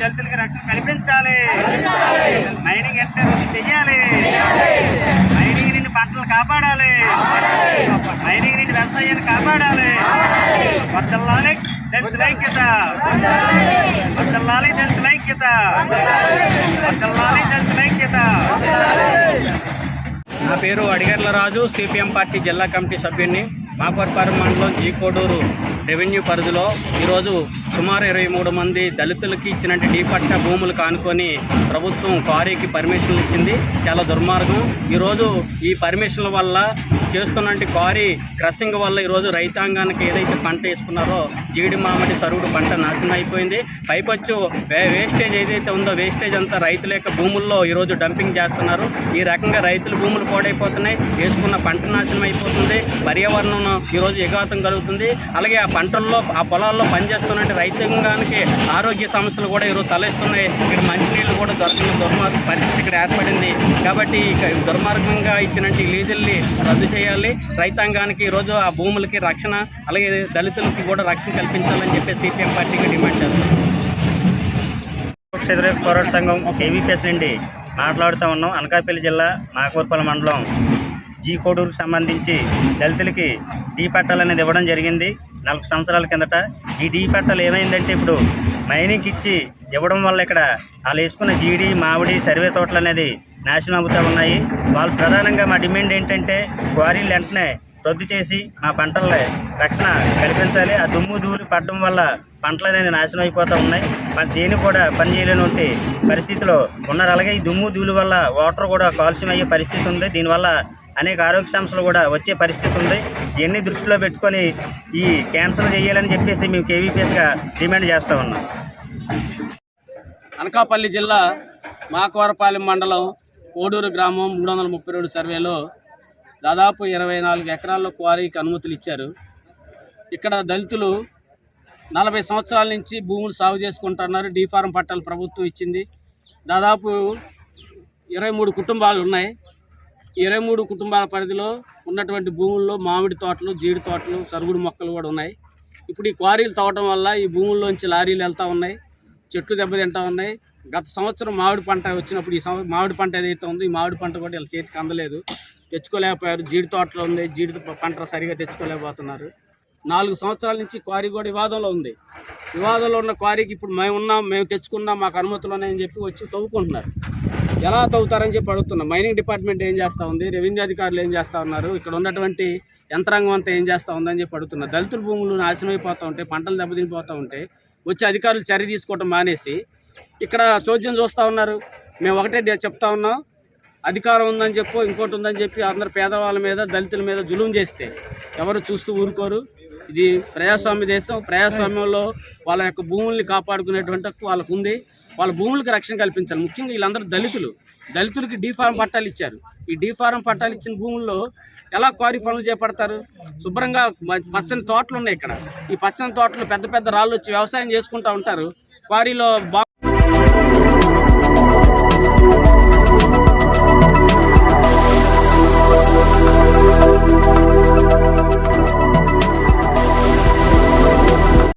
దళితులకి రక్షణ కల్పించాలి. మైనింగ్ అంటే రద్దు చెయ్యాలి. మైనింగ్ నుండి పంటలు కాపాడాలి. మైనింగ్ నుండి వ్యవసాయాన్ని కాపాడాలి. వద్దల్లాలి దళితుల ఐక్యత. వద్దల్లాలి దళితుల ఐక్యత. వద్దల్లాలి దళితుల ఐక్యత. నా పేరు అడిగర్ల రాజు సిపిఎం పార్టీ జిల్లా కమిటీ సభ్యుడిని మాపర్పారం మండలం జీ కోడూరు. రెవెన్యూ పరిధిలో ఈరోజు సుమారు ఇరవై మూడు మంది దళితులకి ఇచ్చినట్టు డీపట్ట భూములు కానుకొని ప్రభుత్వం క్వారీకి పర్మిషన్లు ఇచ్చింది. చాలా దుర్మార్గం. ఈరోజు ఈ పర్మిషన్ల వల్ల చేస్తున్న క్వారీ క్రషింగ్ వల్ల ఈరోజు రైతాంగానికి ఏదైతే పంట వేసుకున్నారో జీడి మామిడి సరుగుడు పంట నాశనం అయిపోయింది. పైపచ్చు వేస్టేజ్ ఏదైతే ఉందో వేస్టేజ్ అంతా రైతుల యొక్క భూముల్లో ఈరోజు డంపింగ్ చేస్తున్నారు. ఈ రకంగా రైతుల భూములు పాడైపోతున్నాయి. వేసుకున్న పంట నాశనం అయిపోతుంది. పర్యావరణం ఈరోజు ఎగాతం కలుగుతుంది. అలాగే ఆ పంటల్లో ఆ పొలాల్లో పనిచేస్తున్న రైతాంగానికి ఆరోగ్య సమస్యలు కూడా ఈరోజు తలెస్తున్నాయి ఇక్కడ మంచినీళ్ళు కూడా దొరకని దుర్మార్గ పరిస్థితి ఇక్కడ ఏర్పడింది. కాబట్టి ఇక దుర్మార్గంగా ఇచ్చినట్టు లీజుల్ని రద్దు చేయాలి. రైతాంగానికి ఈరోజు ఆ భూములకి రక్షణ అలాగే దళితులకి కూడా రక్షణ కల్పించాలని చెప్పి సిపిఎం పార్టీకి డిమాండ్ చేస్తున్నాం. క్షేత్ర పోరాట సంఘం కేవీపీఎస్ నుండి మాట్లాడుతూ ఉన్నాం. అనకాపల్లి జిల్లా నాగూర్పల్లి మండలం. జీ కోడూరుకు సంబంధించి దళితులకి డీ పట్టాలు అనేది ఇవ్వడం జరిగింది. నలభై సంవత్సరాల కిందట ఈ డీ పట్టాలు ఏమైందంటే ఇప్పుడు మైనింగ్ ఇచ్చి ఇవ్వడం వల్ల ఇక్కడ వాళ్ళు వేసుకున్న జీడి మామిడి సర్వే తోటలు అనేది నాశనం అవుతూ ఉన్నాయి. వాళ్ళు ప్రధానంగా మా డిమాండ్ ఏంటంటే క్వారీలు వెంటనే రద్దు చేసి మా పంటల రక్షణ కల్పించాలి. ఆ దుమ్ము ధూళి పడడం వల్ల పంటలు అనేది నాశనం అయిపోతూ ఉన్నాయి. మరి దేని కూడా పని చేయలేని పరిస్థితిలో ఉన్నారు. అలాగే ఈ దుమ్ము ధూళి వల్ల వాటర్ కూడా కాలుష్యం అయ్యే పరిస్థితి ఉంది. దీనివల్ల అనేక ఆరోగ్య సమస్యలు కూడా వచ్చే పరిస్థితి ఉంది. ఇవన్నీ దృష్టిలో పెట్టుకొని ఈ క్యాన్సల్ చేయాలని చెప్పేసి మేము కేవీపీఎస్గా డిమాండ్ చేస్తూ ఉన్నాం. అనకాపల్లి జిల్లా మాకవరపాలెం మండలం కోడూరు గ్రామం మూడు వందల ముప్పై రెండు సర్వేలో దాదాపు ఇరవై నాలుగు ఎకరాల్లో క్వారీకి అనుమతులు ఇచ్చారు. ఇక్కడ దళితులు నలభై సంవత్సరాల నుంచి భూములు సాగు చేసుకుంటున్నారు. డీఫారం పట్టాలు ప్రభుత్వం ఇచ్చింది. దాదాపు ఇరవై మూడు కుటుంబాలు ఉన్నాయి. ఇరవై మూడు కుటుంబాల పరిధిలో ఉన్నటువంటి భూముల్లో మామిడి తోటలు జీడి తోటలు సరుగుడు మొక్కలు కూడా ఉన్నాయి. ఇప్పుడు ఈ క్వారీలు తవ్వడం వల్ల ఈ భూముల్లోంచి లారీలు వెళ్తూ ఉన్నాయి చెట్లు దెబ్బతింటా ఉన్నాయి. గత సంవత్సరం మామిడి పంట వచ్చినప్పుడు ఈ సంవత్సరం మామిడి పంట ఏదైతే ఉందో ఈ మామిడి పంట కూడా వీళ్ళ చేతికి అందలేదు. తెచ్చుకోలేకపోయారు. జీడి తోటలో ఉంది జీడి పంట సరిగా తెచ్చుకోలేకపోతున్నారు. నాలుగు సంవత్సరాల నుంచి క్వారీ కూడా వివాదంలో ఉంది. వివాదంలో ఉన్న క్వారీకి ఇప్పుడు మేము ఉన్నాం మేము తెచ్చుకున్నాం మాకు అనుమతులు ఉన్నాయని చెప్పి వచ్చి తవ్వుకుంటున్నారు. ఎలా తవ్వుతారని చెప్పి అడుగుతున్నాం. మైనింగ్ డిపార్ట్మెంట్ ఏం చేస్తూ ఉంది? రెవెన్యూ అధికారులు ఏం చేస్తూ ఉన్నారు? ఇక్కడ ఉన్నటువంటి యంత్రాంగం అంతా ఏం చేస్తూ ఉందని చెప్పి అడుగుతున్నారు దళితుల భూములు నాశనం అయిపోతూ ఉంటే పంటలు దెబ్బతినిపోతూ ఉంటే వచ్చే అధికారులు చర్య తీసుకోవటం మానేసి ఇక్కడ చోద్యం చూస్తూ ఉన్నారు. మేము ఒకటే చెప్తా ఉన్నాం. అధికారం ఉందని చెప్పు ఇంకోటి ఉందని చెప్పి అందరు పేదవాళ్ళ మీద దళితుల మీద జులుం చేస్తే ఎవరు చూస్తూ ఊరుకోరు. ఇది ప్రజాస్వామ్య దేశం. ప్రజాస్వామ్యంలో వాళ్ళ యొక్క భూముల్ని కాపాడుకునేటువంటి వాళ్ళకు ఉంది వాళ్ళ భూములకు రక్షణ కల్పించాలి. ముఖ్యంగా వీళ్ళందరూ దళితులు. దళితులకి డీఫారం పట్టాలు ఇచ్చారు. ఈ డీ ఫారం పట్టాలు ఇచ్చిన భూముల్లో ఎలా క్వారీ పనులు చేపడతారు? శుభ్రంగా మ- పచ్చని తోటలు ఉన్నాయి ఇక్కడ. ఈ పచ్చని తోటలు పెద్ద పెద్ద రాళ్ళు వచ్చి వ్యవసాయం చేసుకుంటూ ఉంటారు. క్వారీలో